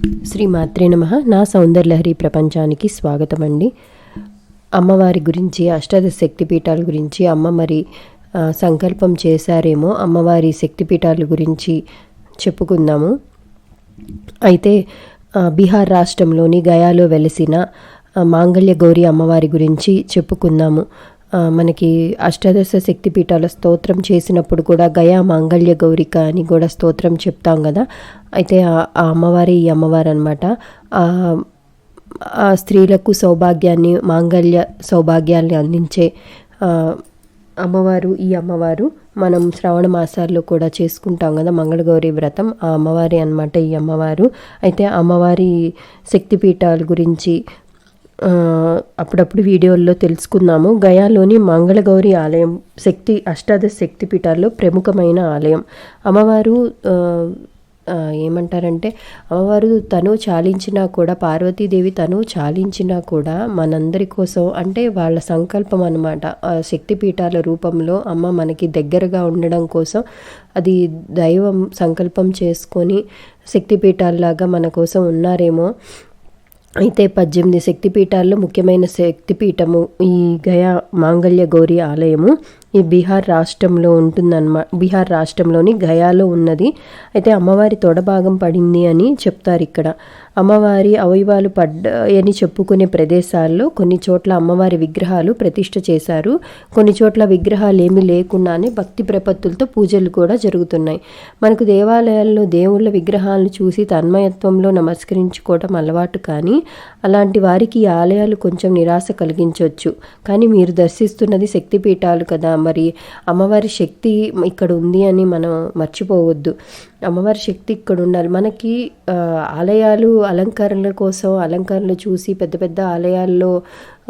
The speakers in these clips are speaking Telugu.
శ్రీ మాత్రే నమ. నా సౌందర్యలహరి ప్రపంచానికి స్వాగతం అండి. అమ్మవారి గురించి అష్టాదశ శక్తిపీఠాల గురించి అమ్మ మరి సంకల్పం చేశారేమో అమ్మవారి శక్తిపీఠాల గురించి చెప్పుకుందాము. అయితే బీహార్ రాష్ట్రంలోని గయాలో వెలిసిన మాంగళ్య గౌరి అమ్మవారి గురించి చెప్పుకుందాము. మనకి అష్టాదశ శక్తిపీఠాల స్తోత్రం చేసినప్పుడు కూడా గయా మాంగళ్య గౌరిక అని కూడా స్తోత్రం చెప్తాం కదా. అయితే ఆ- అమ్మవారి ఈ అమ్మవారు అనమాట ఆ స్త్రీలకు సౌభాగ్యాన్ని మాంగళ్య సౌభాగ్యాన్ని అందించే అమ్మవారు ఈ అమ్మవారు. మనం శ్రావణ మాసాల్లో కూడా చేసుకుంటాం కదా మంగళగౌరి వ్రతం. ఆ అమ్మవారి అన్నమాట ఈ అమ్మవారు. అయితే అమ్మవారి శక్తిపీఠాల గురించి అప్పుడప్పుడు వీడియోల్లో తెలుసుకున్నాము గయాలోని మంగళగౌరి ఆలయం శక్తి అష్టాదశ శక్తిపీఠాల్లో ప్రముఖమైన ఆలయం. అమ్మవారు ఏమంటారంటే అమ్మవారు తను చాలించినా కూడా పార్వతీదేవి తను చాలించినా కూడా మనందరి కోసం అంటే వాళ్ళ సంకల్పం అనమాట శక్తిపీఠాల రూపంలో అమ్మ మనకి దగ్గరగా ఉండడం కోసం అది దైవం సంకల్పం చేసుకొని శక్తిపీఠాల్లాగా మన కోసం ఉన్నారేమో. అయితే పద్దెనిమిది శక్తిపీఠాల్లో ముఖ్యమైన శక్తిపీఠము ఈ గయా మాంగళ్య గౌరి ఆలయము. ఈ బీహార్ రాష్ట్రంలో ఉంటుందన్నమా బీహార్ రాష్ట్రంలోని గయాలో ఉన్నది. అయితే అమ్మవారి తొడభాగం పడింది అని చెప్తారు ఇక్కడ అమ్మవారి అవయవాలు పడ్డాయని చెప్పుకునే ప్రదేశాల్లో కొన్ని చోట్ల అమ్మవారి విగ్రహాలు ప్రతిష్ట చేశారు. కొన్ని చోట్ల విగ్రహాలు ఏమీ లేకుండానే భక్తి ప్రపత్తులతో పూజలు కూడా జరుగుతున్నాయి. మనకు దేవాలయాల్లో దేవుళ్ళ విగ్రహాలను చూసి తన్మయత్వంలో నమస్కరించుకోవడం అలవాటు కానీ అలాంటి వారికి ఈ ఆలయాలు కొంచెం నిరాశ కలిగించవచ్చు. కానీ మీరు దర్శిస్తున్నది శక్తిపీఠాలు కదా. మరి అమ్మవారి శక్తి ఇక్కడ ఉంది అని మనం మర్చిపోవద్దు. అమ్మవారి శక్తి ఇక్కడ ఉండాలి. మనకి ఆలయాలు అలంకరణల కోసం అలంకరణలు చూసి పెద్ద పెద్ద ఆలయాల్లో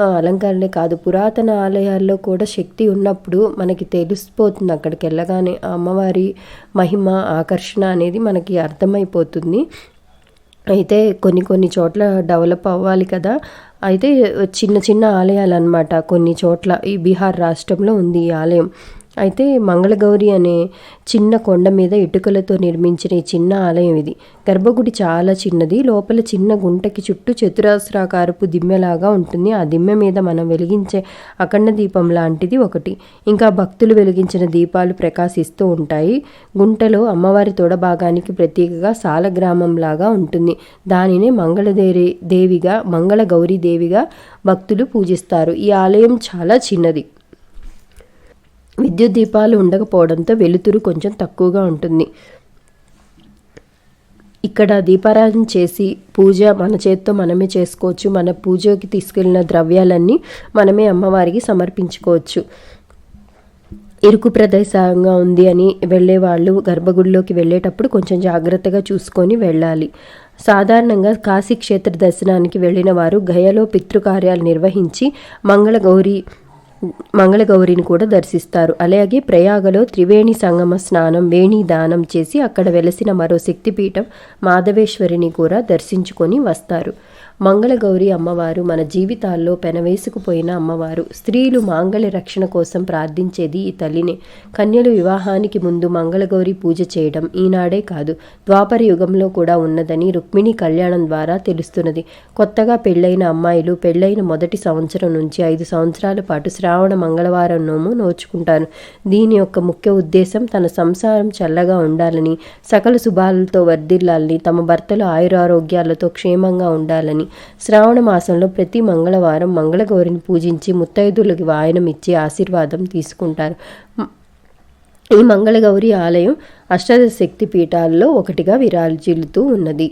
ఆ, అలంకరణలే కాదు పురాతన ఆలయాల్లో కూడా శక్తి ఉన్నప్పుడు మనకి తెలిసిపోతుంది. అక్కడికి వెళ్ళగానే అమ్మవారి మహిమ ఆకర్షణ అనేది మనకి అర్థమైపోతుంది. అయితే కొన్ని కొన్ని చోట్ల డెవలప్ అవ్వాలి కదా. అయితే చిన్న చిన్న ఆలయాలు అనమాట కొన్ని చోట్ల ఈ బీహార్ రాష్ట్రంలో ఉంది ఈ ఆలయం. అయితే మంగళగౌరి అనే చిన్న కొండ మీద ఇటుకలతో నిర్మించిన ఈ చిన్న ఆలయం ఇది. గర్భగుడి చాలా చిన్నది. లోపల చిన్న గుంటకి చుట్టూ చతురస్రాకారపు దిమ్మెలాగా ఉంటుంది. ఆ దిమ్మె మీద మనం వెలిగించే అఖండ దీపం లాంటిది ఒకటి. ఇంకా భక్తులు వెలిగించిన దీపాలు ప్రకాశిస్తూ ఉంటాయి. గుంటలో అమ్మవారి తొడ భాగానికి ప్రత్యేకగా సాల గ్రామం లాగా ఉంటుంది. దానినే మంగళదేవి దేవిగా మంగళ గౌరీ దేవిగా భక్తులు పూజిస్తారు. ఈ ఆలయం చాలా చిన్నది. విద్యుత్ దీపాలు ఉండకపోవడంతో వెలుతురు కొంచెం తక్కువగా ఉంటుంది. ఇక్కడ దీపారాధన చేసి పూజ మన చేత్తో మనమే చేసుకోవచ్చు. మన పూజకి తీసుకెళ్ళిన ద్రవ్యాలన్నీ మనమే అమ్మవారికి సమర్పించుకోవచ్చు. ఇరుకు ప్రదేశంగా ఉంది అని వెళ్ళే వాళ్ళు గర్భగుడిలోకి వెళ్ళేటప్పుడు కొంచెం జాగ్రత్తగా చూసుకొని వెళ్ళాలి. సాధారణంగా కాశీ క్షేత్ర దర్శనానికి వెళ్ళిన వారు గయలో పితృకార్యాలు నిర్వహించి మంగళగౌరి మంగళగౌరిని కూడా దర్శిస్తారు. అలాగే ప్రయాగలో త్రివేణి సంగమ స్నానం వేణి దానం చేసి అక్కడ వెలసిన మరో శక్తిపీఠం మాధవేశ్వరిని కూడా దర్శించుకొని వస్తారు. మంగళగౌరి అమ్మవారు మన జీవితాల్లో పెనవేసుకుపోయిన అమ్మవారు. స్త్రీలు మాంగళ్య రక్షణ కోసం ప్రార్థించేది ఈ తల్లిని. కన్యలు వివాహానికి ముందు మంగళగౌరి పూజ చేయడం ఈనాడే కాదు. ద్వాపర యుగంలో కూడా ఉన్నదని రుక్మిణి కళ్యాణం ద్వారా తెలుస్తున్నది. కొత్తగా పెళ్ళైన అమ్మాయిలు పెళ్ళైన మొదటి సంవత్సరం నుంచి ఐదు సంవత్సరాల పాటు శ్రావణ మంగళవారం నోము నోచుకుంటారు. దీని యొక్క ముఖ్య ఉద్దేశం తన సంసారం చల్లగా ఉండాలని సకల శుభాలతో వర్ధిల్లాలని తమ భర్తలు ఆయురారోగ్యాలతో క్షేమంగా ఉండాలని శ్రావణ మాసంలో ప్రతి మంగళవారం మంగళగౌరిని పూజించి ముత్తైదులకి వాయనం ఇచ్చి ఆశీర్వాదం తీసుకుంటారు. ఈ మంగళగౌరి ఆలయం అష్టాదశ శక్తి పీఠాల్లో ఒకటిగా విరాజిల్లుతూ ఉన్నది.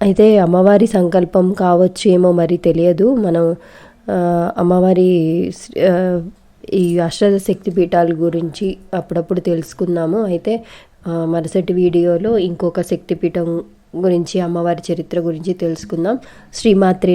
అయితే అమ్మవారి సంకల్పం కావచ్చు ఏమో మరి తెలియదు. మనం అమ్మవారి ఈ అష్టాదశ శక్తి పీఠాల గురించి అప్పుడప్పుడు తెలుసుకుందాము. అయితే మరుసటి వీడియోలో ఇంకొక శక్తిపీఠం గురించి అమ్మవారి చరిత్ర గురించి తెలుసుకుందాం. శ్రీమాత్రి